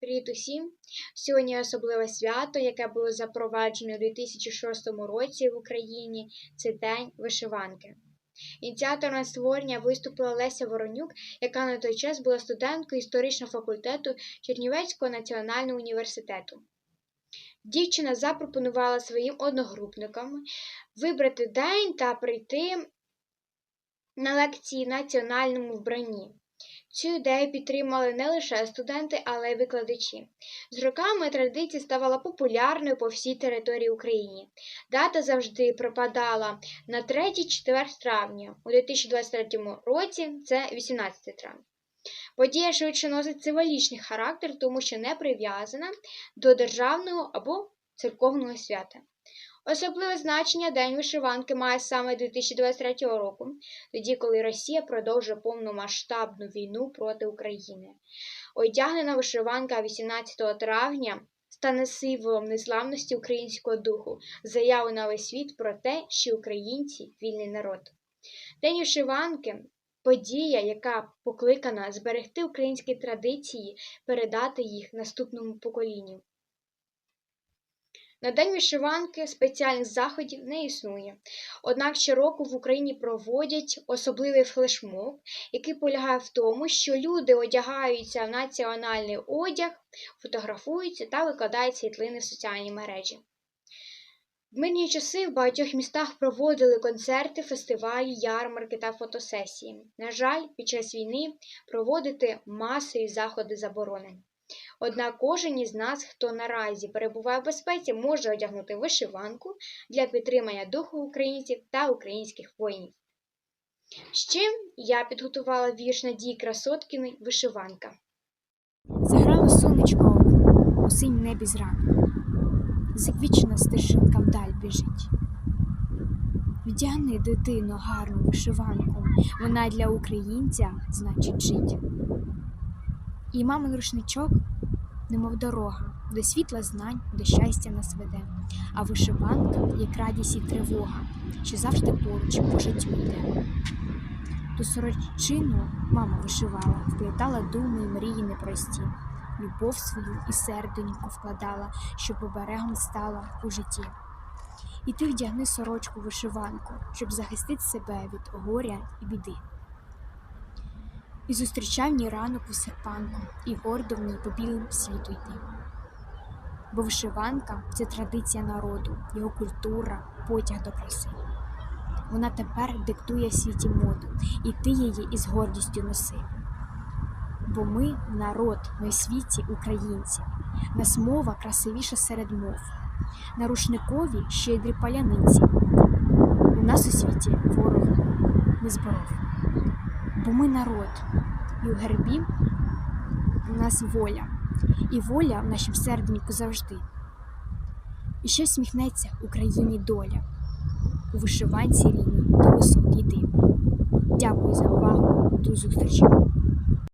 Привіт усім! Сьогодні особливе свято, яке було запроваджено у 2006 році в Україні. Це День вишиванки. Ініціатором створення виступила Леся Воронюк, яка на той час була студенткою історичного факультету Чернівецького національного університету. Дівчина запропонувала своїм одногрупникам вибрати день та прийти на лекції національному вбранні. Цю ідею підтримали не лише студенти, але й викладачі. З роками традиція ставала популярною по всій території України. Дата завжди припадала на 3-4 травня. У 2023 році це 18 травня. Подія швидше носить символічний характер, тому що не прив'язана до державного або церковного свята. Особливе значення День вишиванки має саме 2023 року, тоді, коли Росія продовжує повномасштабну війну проти України. Одягнена вишиванка 18 травня стане символом незламності українського духу, заяву на весь світ про те, що українці вільний народ. День вишиванки подія, яка покликана зберегти українські традиції, передати їх наступному поколінню. На День вишиванки спеціальних заходів не існує. Однак щороку в Україні проводять особливий флешмоб, який полягає в тому, що люди одягаються в національний одяг, фотографуються та викладають світлини в соціальні мережі. В мирні часи в багатьох містах проводили концерти, фестивалі, ярмарки та фотосесії. На жаль, під час війни проводити масові заходи заборонені. Однак кожен із нас, хто наразі перебуває в безпеці, може одягнути вишиванку для підтримання духу українців та українських воїнів. Ще я підготувала вірш Надії Красоткіної Вишиванка. Заграло сонечко у синь небі зранку, заквічена стежинка вдаль біжить. Вдягни дитину гарну вишиванку, вона для українця значить жить. І мамин рушничок, немов дорога, до світла знань, до щастя нас веде, а вишиванка, як радість і тривога, що завжди поруч по життю йде. Ту сорочину мама вишивала, вплітала думи й мрії непрості, любов свою і серденько вкладала, щоб оберегом стала у житті. І ти вдягни сорочку вишиванку, щоб захистити себе від горя і біди. І зустрічай мій ранок у серпанку, і гордо в ній по білим світу йти. Бо вишиванка це традиція народу, його культура, потяг до краси. Вона тепер диктує світі моду, і ти її із гордістю носи. Бо ми народ, ми світі українці, нас мова красивіша серед мов, на рушникові щедрі паляниці. У нас у світі ворог не зборов. Бо ми народ, і у гербі у нас воля, і воля в нашім серденьку завжди. І ще сміхнеться Україні доля у вишиванці рідні до висот іди. Дякую за увагу. До зустрічі!